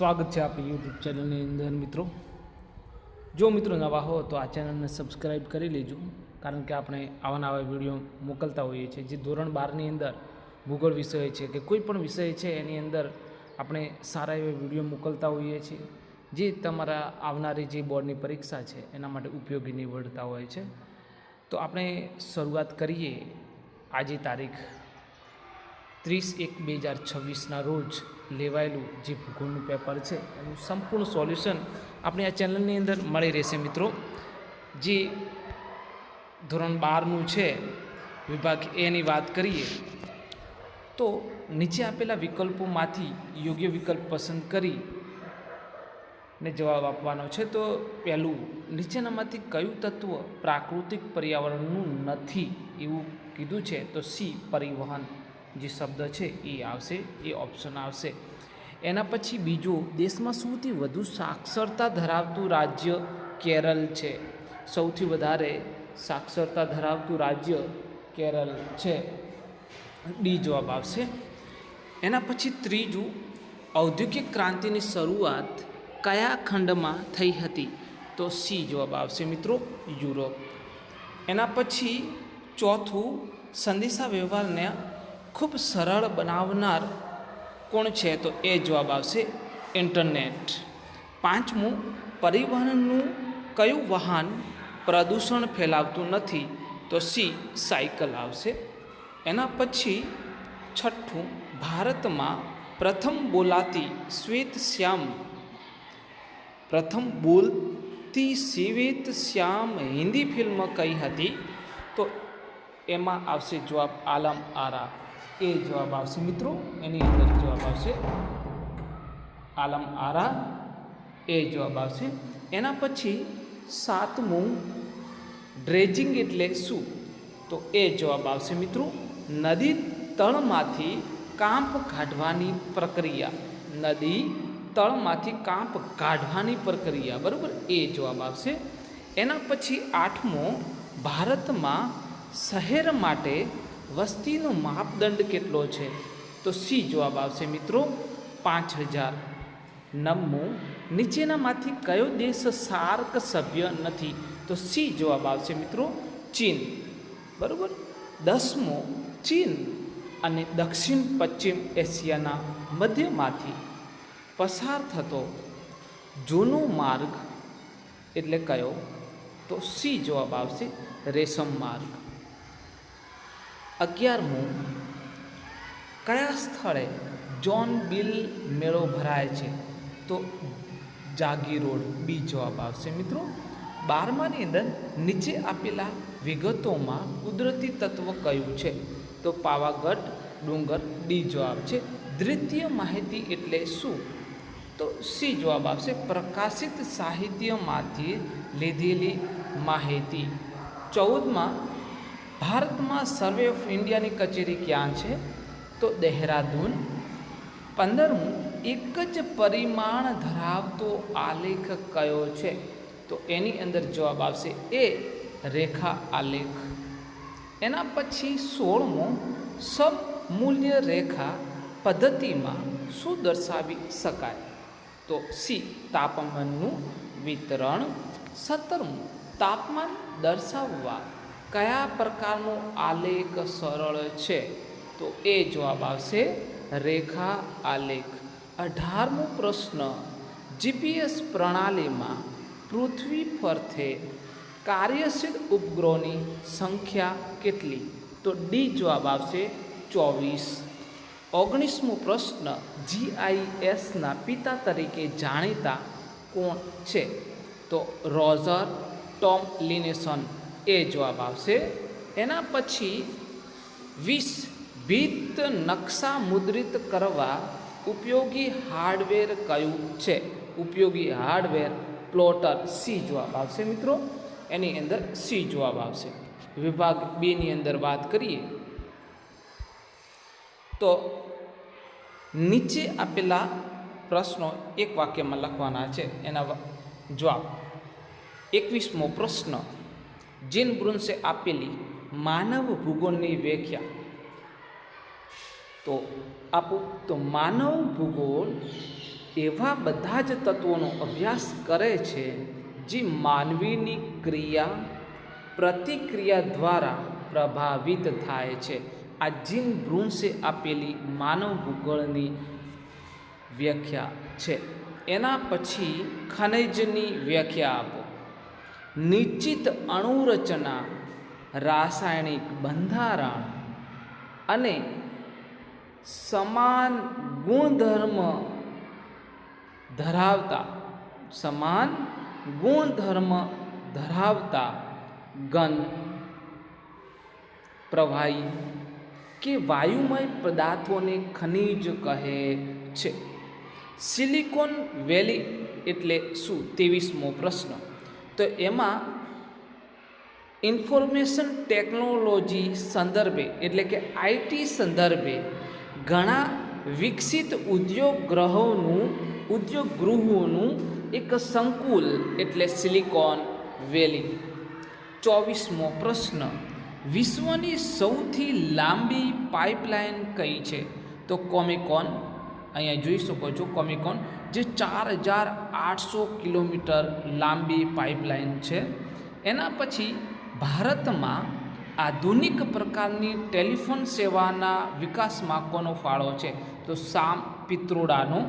સ્વાગત છે આપણી યુટ્યુબ ચેનલની અંદર, મિત્રો. જો મિત્રો નવા હો તો આ ચેનલને સબસ્ક્રાઈબ કરી લેજો, કારણ કે આપણે આવા નવા વીડિયો મોકલતા હોઈએ છીએ. જે ધોરણ બારની અંદર ભૂગોળ વિષય છે કે કોઈ પણ વિષય છે એની અંદર આપણે સારા એવા વીડિયો મોકલતા હોઈએ છીએ, જે તમારા આવનારી જે બોર્ડની પરીક્ષા છે એના માટે ઉપયોગી નીવડતા હોય છે. તો આપણે શરૂઆત કરીએ. આજે તારીખ ત્રીસ એક બે હજાર છવ્વીસના રોજ લેવાયેલું જે ભૂગોળનું પેપર છે, એનું સંપૂર્ણ સોલ્યુશન આપણે આ ચેનલની અંદર મળી રહેશે મિત્રો. જે ધોરણ બારનું છે, વિભાગ એની વાત કરીએ, તો નીચે આપેલા વિકલ્પોમાંથી યોગ્ય વિકલ્પ પસંદ કરી ને જવાબ આપવાનો છે. તો પહેલું, નીચેનામાંથી કયું તત્વ પ્રાકૃતિક પર્યાવરણનું નથી એવું કીધું છે, તો સી, પરિવહન. જે શબ્દ છે એ આવશે, એ ઓપ્શન આવશે. એના પછી બીજું, દેશમાં સૌથી વધુ સાક્ષરતા ધરાવતું રાજ્ય કેરળ છે. સૌથી વધારે સાક્ષરતા ધરાવતું રાજ્ય કેરળ છે. ડી જવાબ આવશે. એના પછી ત્રીજું, ઔદ્યોગિક ક્રાંતિની શરૂઆત કયા ખંડમાં થઈ હતી? તો સી જવાબ આવશે મિત્રો યુરોપ. એના પછી ચોથું સંદેશા વ્યવહારને ખૂબ સરળ બનાવનાર કોણ છે તો એ જવાબ આવશે ઇન્ટરનેટ. પાંચમું, પરિવહનનું કયું વાહન પ્રદૂષણ ફેલાવતું નથી? તો સી, સાયકલ આવશે. એના પછી છઠ્ઠું, ભારતમાં પ્રથમ બોલાતી શ્વેત શ્યામ. પ્રથમ બોલતી શ્વેત શ્યામ હિન્દી ફિલ્મ કઈ હતી? તો એમાં આવશે જવાબ આલમ આરા. એ જવાબ આવશે મિત્રો, એની અંદર જવાબ આવશે આલમ આરા, એ જવાબ આવશે. એના પછી સાતમું ડ્રેજિંગ એટલે શું? તો એ જવાબ આવશે મિત્રો, નદી તળમાંથી કાંપ કાઢવાની પ્રક્રિયા. નદી તળમાંથી કાંપ કાઢવાની પ્રક્રિયા, બરાબર? એ જવાબ આવશે. એના પછી આઠમો, ભારતમાં શહેર માટે વસ્તીનો માપદંડ કેટલો છે? તો સી જવાબ આવશે મિત્રો પાંચ હજાર. નવમું નીચેનામાંથી કયો દેશ સાર્ક સભ્ય નથી? તો સી જવાબ આવશે મિત્રો ચીન. બરાબર? દસમો, ચીન અને દક્ષિણ પશ્ચિમ એશિયાના મધ્યમાંથી પસાર થતો જૂનો માર્ગ એટલે કયો? તો સી જવાબ આવશે રેશમ માર્ગ. અગિયારમું કયા સ્થળે જોન બિલ મેળો ભરાય છે? તો જાગી રોડ, બી જવાબ આવશે. મિત્રો, બારમાની અંદર નીચે આપેલા વિગતોમાં કુદરતી તત્વ કયું છે? તો પાવાગઢ, ડુંગર, ડી જવાબ છે. દ્વિતીય માહિતી એટલે શું? તો સી જવાબ આવશે. પ્રકાશિત સાહિત્યમાંથી લીધેલી માહિતી. ચૌદમાં ભારતમાં સર્વે ઓફ ઇન્ડિયાની કચેરી ક્યાં છે? તો દહેરાદૂન. પંદરમું, એક જ પરિમાણ ધરાવતો આલેખ કયો છે? તો એની અંદર જવાબ આવશે એ રેખા આલેખ. એના પછી સોળમો, સમમૂલ્ય રેખા પદ્ધતિમાં શું દર્શાવી શકાય? તો સી, તાપમાનનું વિતરણ. સત્તરમું, તાપમાન દર્શાવવા. કયા પ્રકારનો આલેખ સરળ છે? તો એ જવાબ આવશે, રેખા આલેખ. અઢારમો પ્રશ્ન, જીપીએસ પ્રણાલીમાં પૃથ્વી ફરતે કાર્યશીલ ઉપગ્રહોની સંખ્યા કેટલી? તો ડી જવાબ આવશે, ચોવીસ. ઓગણીસમો પ્રશ્ન જીઆઈએસના પિતા તરીકે જાણીતા કોણ છે? તો રોઝર ટોમ લિનેસન. એ જવાબ આવશે. એના પછી વીસ ભીત નકશા મુદ્રિત કરવા ઉપયોગી હાર્ડવેર કયું છે? ઉપયોગી હાર્ડવેર પ્લોટર સી જવાબ આવશે મિત્રો. એની અંદર સી જવાબ આવશે. વિભાગ બેની અંદર વાત કરીએ. તો નીચે આપેલા પ્રશ્નો એક વાક્યમાં લખવાના છે. એના જવાબ. એકવીસમો પ્રશ્ન. જીન બ્રુન્સે આપેલી માનવ ભૂગોળની વ્યાખ્યા. તો આપો, તો માનવ ભૂગોળ એવા બધા જ તત્વોનો અભ્યાસ કરે છે, જે માનવીની ક્રિયા, પ્રતિક્રિયા દ્વારા પ્રભાવિત થાય છે. આ જીન બ્રુન્સે આપેલી માનવ ભૂગોળની વ્યાખ્યા છે. એના પછી ખનિજની વ્યાખ્યા આપો. નિશ્ચિત અણુરચના, રાસાયણિક બંધારણ અને સમાન ગુણધર્મ ધરાવતા, સમાન ગુણધર્મ ધરાવતા ઘન પ્રવાહી કે વાયુમય પદાર્થોને ખનિજ કહે છે. સિલિકોન વેલી એટલે શું? તેવીસમો પ્રશ્ન. તો એમાં ઇન્ફોર્મેશન ટેકનોલોજી સંદર્ભે, એટલે કે આઈટી સંદર્ભે ઘણા વિકસિત ઉદ્યોગ ગ્રહોનું ઉદ્યોગ ગૃહોનું એક સંકુલ, એટલે સિલિકોન વેલી. ચોવીસમો પ્રશ્ન. વિશ્વની સૌથી લાંબી પાઇપલાઇન કઈ છે? તો કોમિકોન, અહીંયા જોઈ શકો છો કોમિકોન. જે ચાર હજાર આઠસો કિલોમીટર લાંબી પાઇપલાઇન છે. એના પછી ભારતમાં આધુનિક પ્રકારની ટેલિફોન સેવાના વિકાસમાં કોનો ફાળો છે. તો સામ પિત્રોડાનો.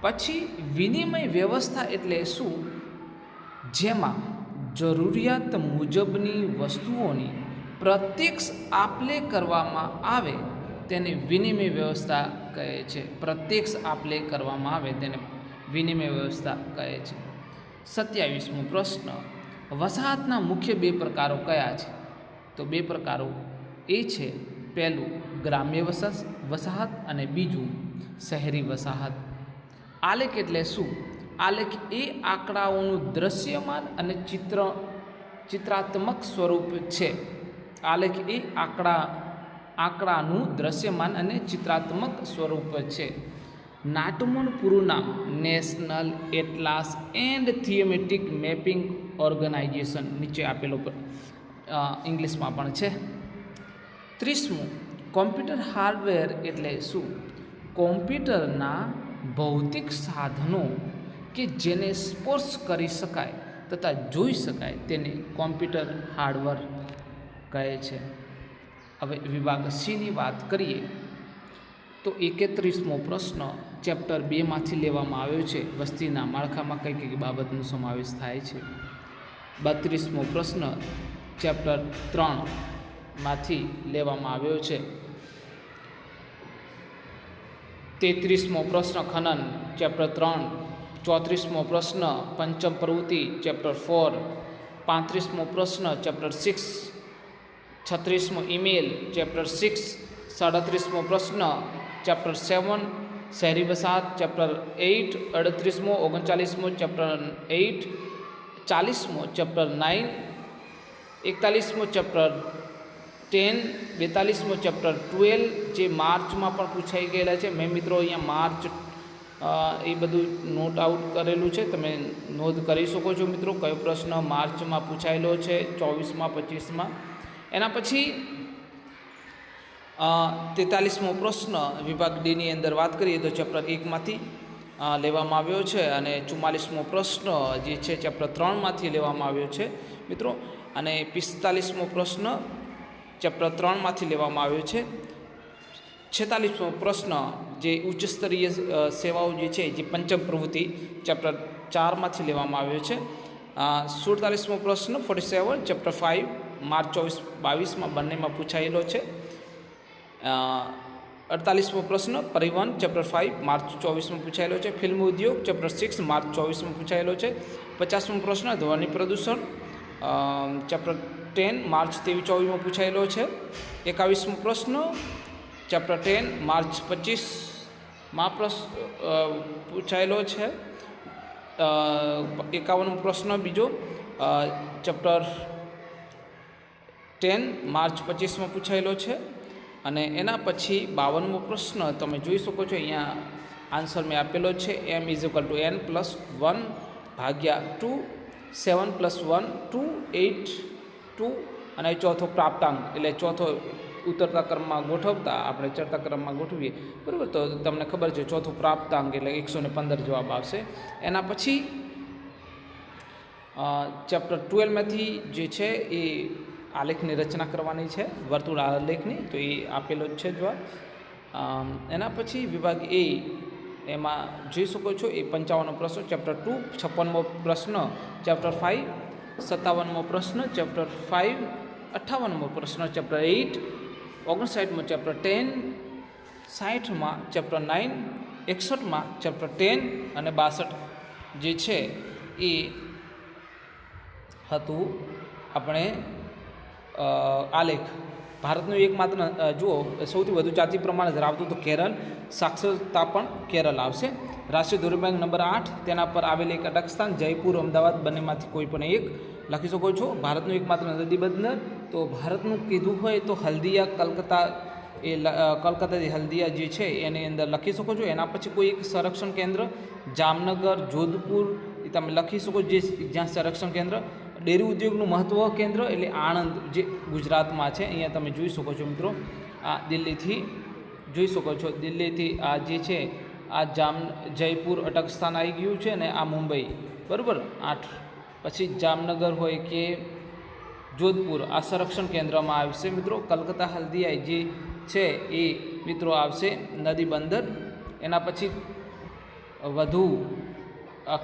પછી વિનિમય વ્યવસ્થા એટલે શું? જેમાં જરૂરિયાત મુજબની વસ્તુઓની પ્રત્યક્ષ આપલે કરવામાં આવે તેને વિનિમય વ્યવસ્થા કહે છે. પ્રત્યક્ષ આપલે કરવામાં આવે તેને વિનિમય વ્યવસ્થા કહે છે. સત્યાવીસમો પ્રશ્ન. વસાહતના મુખ્ય બે પ્રકારો કયા છે? તો બે પ્રકારો એ છે, પહેલું ગ્રામ્ય વસાસ વસાહત અને બીજું શહેરી વસાહત. આલેખ એટલે શું? આલેખ એ આંકડાઓનું દ્રશ્યમાન અને ચિત્ર, ચિત્રાત્મક સ્વરૂપ છે. આલેખ એ આંકડા આંકડાનું દ્રશ્યમાન અને ચિત્રાત્મક સ્વરૂપ છે. નાટમોન પૂરું નામ national atlas and thematic mapping organisation નીચે આપેલો ઇંગ્લિશમાં પણ છે. ત્રીસમું, કોમ્પ્યુટર હાર્ડવેર એટલે શું? કોમ્પ્યુટરના ભૌતિક સાધનો કે જેને સ્પર્શ કરી શકાય તથા જોઈ શકાય તેને કોમ્પ્યુટર હાર્ડવેર કહે છે. હવે વિભાગ સીની વાત કરીએ, તો એકત્રીસમો પ્રશ્ન ચેપ્ટર બેમાંથી લેવામાં આવ્યો છે. વસ્તીના માળખામાં કઈ કઈ બાબતનો સમાવેશ થાય છે? બત્રીસમો પ્રશ્ન ચેપ્ટર ત્રણમાંથી લેવામાં આવ્યો છે. તેત્રીસમો પ્રશ્ન ખનન, ચેપ્ટર ત્રણ. ચોત્રીસમો પ્રશ્ન પંચમ પ્રવૃત્તિ, ચેપ્ટર ફોર. પાંત્રીસમો પ્રશ્ન, ચેપ્ટર સિક્સ. છત્રીસમો ઈમેલ, ચેપ્ટર સિક્સ, સાડત્રીસમો પ્રશ્ન, ચેપ્ટર સેવન, શહેરી વસાહત, ચેપ્ટર એઇટ, અડત્રીસમો, ઓગણચાલીસમો, ચેપ્ટર એઇટ, ચાલીસમો, ચેપ્ટર નાઇન, એકતાલીસમો, ચેપ્ટર ટેન, બેતાલીસમો, ચેપ્ટર ટ્વેલ્વ, જે માર્ચમાં પણ પૂછાઈ ગયેલા છે. મેં મિત્રો અહીંયા માર્ચ એ બધું નોટ આઉટ કરેલું છે. તમે નોંધ કરી શકો છો મિત્રો, કયો પ્રશ્ન માર્ચમાં પૂછાયેલો છે, ચોવીસમાં, પચીસમાં. એના પછી તેતાલીસમો પ્રશ્ન વિભાગ ડીની અંદર વાત કરીએ તો ચેપ્ટર એકમાંથી લેવામાં આવ્યો છે અને ચુમ્માલીસમો પ્રશ્ન જે છે ચેપ્ટર ત્રણમાંથી લેવામાં આવ્યો છે. મિત્રો, અને પિસ્તાલીસમો પ્રશ્ન ચેપ્ટર ત્રણમાંથી લેવામાં આવ્યો છે. છેતાલીસમો પ્રશ્ન જે ઉચ્ચ સ્તરીય સેવાઓ જે છે, જે પંચમ પ્રવૃત્તિ ચેપ્ટર ચારમાંથી લેવામાં આવ્યો છે. સુડતાલીસમો પ્રશ્ન forty seven chapter five March ચોવીસ બાવીસમાં બંનેમાં પૂછાયેલો છે. અડતાલીસમો પ્રશ્ન, પરિવહન, ચેપ્ટર ફાઇવ માર્ચ ચોવીસમાં પૂછાયેલો છે. ફિલ્મ ઉદ્યોગ, ચેપ્ટર સિક્સ, માર્ચ ચોવીસમાં પૂછાયેલો છે. પચાસમો પ્રશ્ન, ધ્વનિ પ્રદૂષણ ચેપ્ટર ટેન, માર્ચ ત્રેવીસ ચોવીસમાં પૂછાયેલો છે. એકાવીસમો પ્રશ્ન, ચેપ્ટર ટેન, માર્ચ પચીસમાં પ્રશ્ન પૂછાયેલો છે. એકાવનમો પ્રશ્ન બીજો ચેપ્ટર ટેન માર્ચ પચીસમાં પૂછાયેલો છે અને એના પછી બાવનમો પ્રશ્ન તમે જોઈ શકો છો, અહીંયા આન્સર મેં આપેલો છે, M is equal to N plus one ભાગ્યા two seven plus one two eight two અને ચોથો પ્રાપ્તાંક. એટલે ચોથો ઉતરતા ક્રમમાં ગોઠવતા આપણે ચડતા ક્રમમાં ગોઠવીએ. બરાબર? તો તમને ખબર છે, ચોથો પ્રાપ્તાંક એટલે એકસો ને પંદર જવાબ આવશે. એના પછી ચેપ્ટર ટ્વેલ્વમાંથી જે છે એ આલેખની રચના કરવાની છે, વર્તુળ આલેખની, તો એ આપેલો જ છે જવાબ. એના પછી વિભાગ એ એમાં જોઈ શકો છો, એ પંચાવનમો પ્રશ્ન, ચેપ્ટર ટુ, છપ્પનમો પ્રશ્ન, ચેપ્ટર ફાઇવ સત્તાવનમો પ્રશ્ન, ચેપ્ટર ફાઇવ અઠ્ઠાવનમો પ્રશ્ન, ચેપ્ટર એઇટ ઓગણસાઠમો ચેપ્ટર ટેન સાઠમાં ચેપ્ટર નાઇન એકસઠમાં ચેપ્ટર ટેન અને બાસઠ જે છે એ હતું. આપણે આલેખ. ભારતનું એકમાત્ર જુઓ, સૌથી વધુ જાતિ પ્રમાણે ધરાવતું તો કેરળ, સાક્ષરતા પણ કેરળ આવશે. રાષ્ટ્રીય ધોરીમાર્ગ નંબર આઠ, તેના પર આવેલ એક અટક સ્થાન, જયપુર, અમદાવાદ, બંનેમાંથી કોઈ પણ એક. લખી શકો છો, ભારતનું એકમાત્ર નદી બંદર. તો ભારતનું કીધું હોય તો હલ્દિયા, કલકત્તા એ કલકત્તાથી હલ્દિયા જે છે, એની અંદર લખી શકો છો. એના પછી કોઈ એક સંરક્ષણ કેન્દ્ર, જામનગર, જોધપુર, એ તમે લખી શકો જે જ્યાં સંરક્ષણ કેન્દ્ર. ડેરી ઉદ્યોગનું મહત્વ કેન્દ્ર એટલે આણંદ જે ગુજરાતમાં છે, અહીંયા તમે જોઈ શકો છો મિત્રો. આ દિલ્હીથી જોઈ શકો છો, દિલ્હીથી આ જે છે, આ જામ, જયપુર અટક સ્થાન આવી ગયું છે ને આ મુંબઈ. બરાબર? આઠ. પછી જામનગર હોય કે જોધપુર, આ સંરક્ષણ કેન્દ્રમાં આવશે મિત્રો. કલકત્તા હલ્દીઆઈ જે છે એ મિત્રો આવશે નદી બંદર. એના પછી વધુ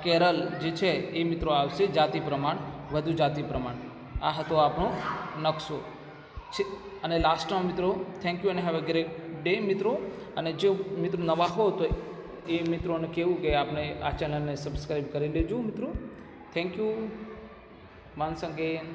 કેરળ જે છે એ મિત્રો આવશે જાતિ પ્રમાણ. વધુ જાતિ પ્રમાણ. આ હતો આપણો નકશો. છે, અને લાસ્ટમાં મિત્રો થેન્ક યુ અને હેવ અ ગ્રેટ ડે મિત્રો. અને જો મિત્રો નવા હો તો એ મિત્રોને કહેવું કે આપણે આ ચેનલને સબસ્ક્રાઈબ કરી લેજો મિત્રો. Thank you once again.